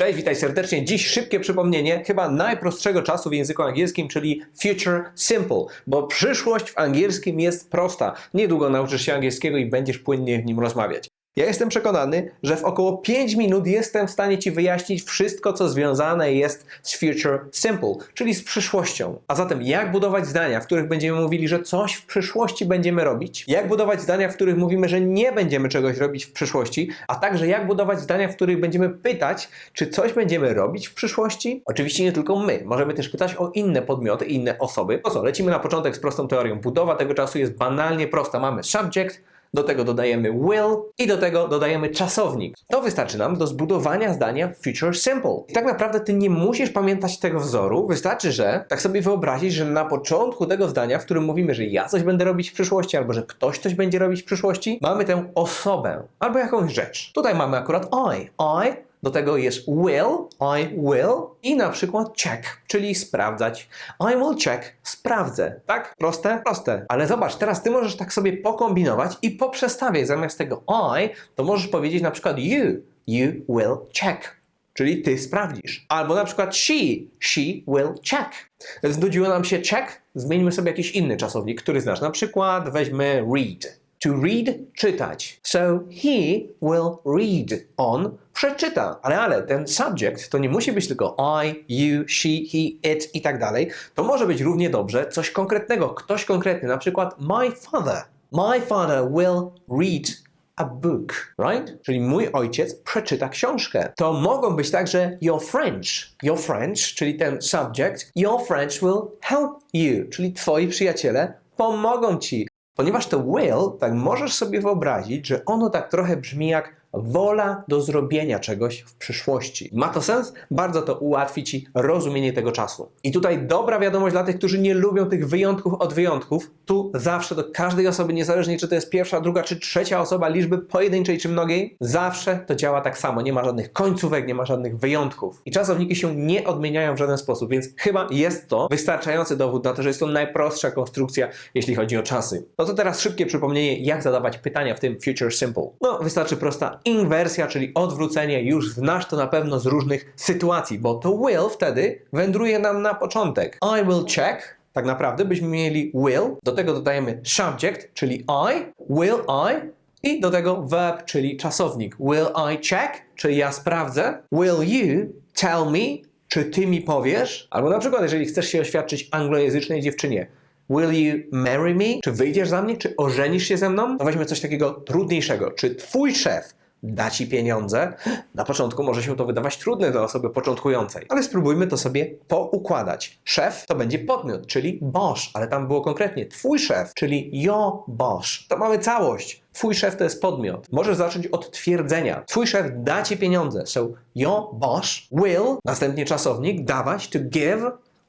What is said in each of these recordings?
Cześć, witaj serdecznie. Dziś szybkie przypomnienie chyba najprostszego czasu w języku angielskim, czyli future simple, bo przyszłość w angielskim jest prosta. Niedługo nauczysz się angielskiego i będziesz płynnie w nim rozmawiać. Ja jestem przekonany, że w około 5 minut jestem w stanie Ci wyjaśnić wszystko, co związane jest z future simple, czyli z przyszłością. A zatem, jak budować zdania, w których będziemy mówili, że coś w przyszłości będziemy robić? Jak budować zdania, w których mówimy, że nie będziemy czegoś robić w przyszłości? A także, jak budować zdania, w których będziemy pytać, czy coś będziemy robić w przyszłości? Oczywiście nie tylko my. Możemy też pytać o inne podmioty, inne osoby. No co, lecimy na początek z prostą teorią. Budowa tego czasu jest banalnie prosta. Mamy subject, do tego dodajemy will i do tego dodajemy czasownik. To wystarczy nam do zbudowania zdania future simple. I tak naprawdę ty nie musisz pamiętać tego wzoru, wystarczy, że tak sobie wyobrazić, że na początku tego zdania, w którym mówimy, że ja coś będę robić w przyszłości, albo że ktoś coś będzie robić w przyszłości, mamy tę osobę albo jakąś rzecz. Tutaj mamy akurat I. I do tego jest will, I will i na przykład check, czyli sprawdzać. I will check, sprawdzę. Tak? Proste? Proste. Ale zobacz, teraz ty możesz tak sobie pokombinować i poprzestawiać. Zamiast tego I, to możesz powiedzieć na przykład you. You will check. Czyli ty sprawdzisz. Albo na przykład she. She will check. Znudziło nam się check? Zmieńmy sobie jakiś inny czasownik, który znasz. Na przykład weźmy read. To read, czytać. So he will read. On przeczyta. Ale, ale ten subject to nie musi być tylko I, you, she, he, it i tak dalej. To może być równie dobrze coś konkretnego, ktoś konkretny. Na przykład my father. My father will read a book, right? Czyli mój ojciec przeczyta książkę. To mogą być także your French. Your French, czyli ten subject. Your French will help you, czyli twoi przyjaciele pomogą ci. Ponieważ to will, tak możesz sobie wyobrazić, że ono tak trochę brzmi jak wola do zrobienia czegoś w przyszłości. Ma to sens? Bardzo to ułatwi Ci rozumienie tego czasu. I tutaj dobra wiadomość dla tych, którzy nie lubią tych wyjątków od wyjątków. Tu zawsze do każdej osoby, niezależnie czy to jest pierwsza, druga czy trzecia osoba liczby pojedynczej czy mnogiej, zawsze to działa tak samo. Nie ma żadnych końcówek, nie ma żadnych wyjątków. I czasowniki się nie odmieniają w żaden sposób, więc chyba jest to wystarczający dowód na to, że jest to najprostsza konstrukcja, jeśli chodzi o czasy. No to teraz szybkie przypomnienie, jak zadawać pytania w tym Future Simple. No, wystarczy prosta inwersja, czyli odwrócenie, już znasz to na pewno z różnych sytuacji, bo to will wtedy wędruje nam na początek. I will check, tak naprawdę byśmy mieli will, do tego dodajemy subject, czyli I, will I, i do tego verb, czyli czasownik. Will I check, czyli ja sprawdzę. Will you tell me, czy ty mi powiesz? Albo na przykład, jeżeli chcesz się oświadczyć anglojęzycznej dziewczynie, Will you marry me? Czy wyjdziesz za mnie? Czy ożenisz się ze mną? To weźmy coś takiego trudniejszego. Czy twój szef da ci pieniądze? Na początku może się to wydawać trudne dla osoby początkującej, ale spróbujmy to sobie poukładać. Szef to będzie podmiot, czyli boss, ale tam było konkretnie twój szef, czyli your boss. To mamy całość. Twój szef to jest podmiot. Możesz zacząć od twierdzenia. Twój szef da ci pieniądze. So your boss will, następnie czasownik, dawać, to give,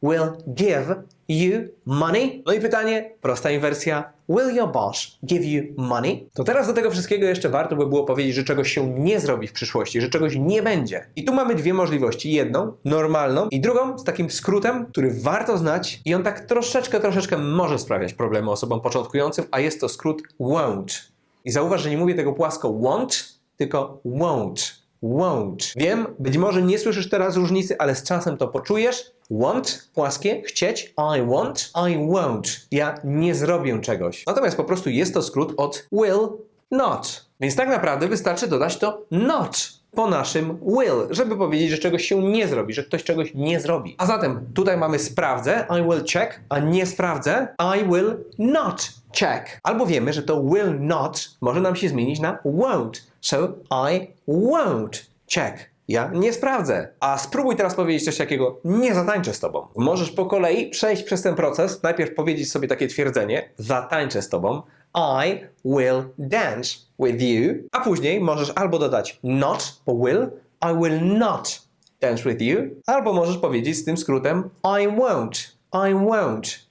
will give you money? No i pytanie, prosta inwersja. Will your boss give you money? To teraz do tego wszystkiego jeszcze warto by było powiedzieć, że czegoś się nie zrobi w przyszłości, że czegoś nie będzie. I tu mamy dwie możliwości. Jedną, normalną i drugą z takim skrótem, który warto znać i on tak troszeczkę, troszeczkę może sprawiać problemy osobom początkującym, a jest to skrót won't. I zauważ, że nie mówię tego płasko want, tylko won't. Won't. Wiem, być może nie słyszysz teraz różnicy, ale z czasem to poczujesz. Want, płaskie, chcieć, I want, I won't. Ja nie zrobię czegoś. Natomiast po prostu jest to skrót od will not. Więc tak naprawdę wystarczy dodać to not po naszym will, żeby powiedzieć, że czegoś się nie zrobi, że ktoś czegoś nie zrobi. A zatem tutaj mamy sprawdzę, I will check, a nie sprawdzę, I will not check. Albo wiemy, że to will not może nam się zmienić na won't. So I won't check. Ja nie sprawdzę. A spróbuj teraz powiedzieć coś takiego, nie zatańczę z tobą. Możesz po kolei przejść przez ten proces, najpierw powiedzieć sobie takie twierdzenie, zatańczę z tobą, I will dance with you, a później możesz albo dodać not po will, I will not dance with you, albo możesz powiedzieć z tym skrótem I won't, I won't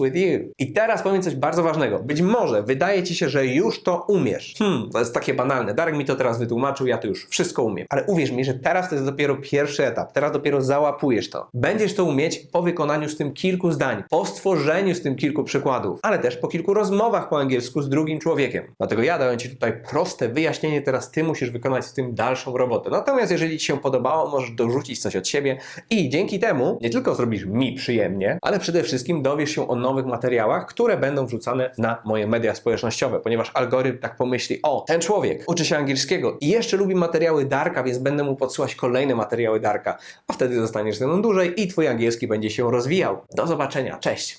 with you. I teraz powiem coś bardzo ważnego. Być może wydaje ci się, że już to umiesz. Hmm, to jest takie banalne. Darek mi to teraz wytłumaczył, ja to już wszystko umiem. Ale uwierz mi, że teraz to jest dopiero pierwszy etap. Teraz dopiero załapujesz to. Będziesz to umieć po wykonaniu z tym kilku zdań, po stworzeniu z tym kilku przykładów, ale też po kilku rozmowach po angielsku z drugim człowiekiem. Dlatego ja daję ci tutaj proste wyjaśnienie, teraz ty musisz wykonać z tym dalszą robotę. Natomiast jeżeli ci się podobało, możesz dorzucić coś od siebie i dzięki temu nie tylko zrobisz mi przyjemnie, ale przede wszystkim dowiesz się o nowych materiałach, które będą wrzucane na moje media społecznościowe, ponieważ algorytm tak pomyśli, o, ten człowiek uczy się angielskiego i jeszcze lubi materiały Darka, więc będę mu podsyłać kolejne materiały Darka, a wtedy zostaniesz ze mną dłużej i twój angielski będzie się rozwijał. Do zobaczenia, cześć!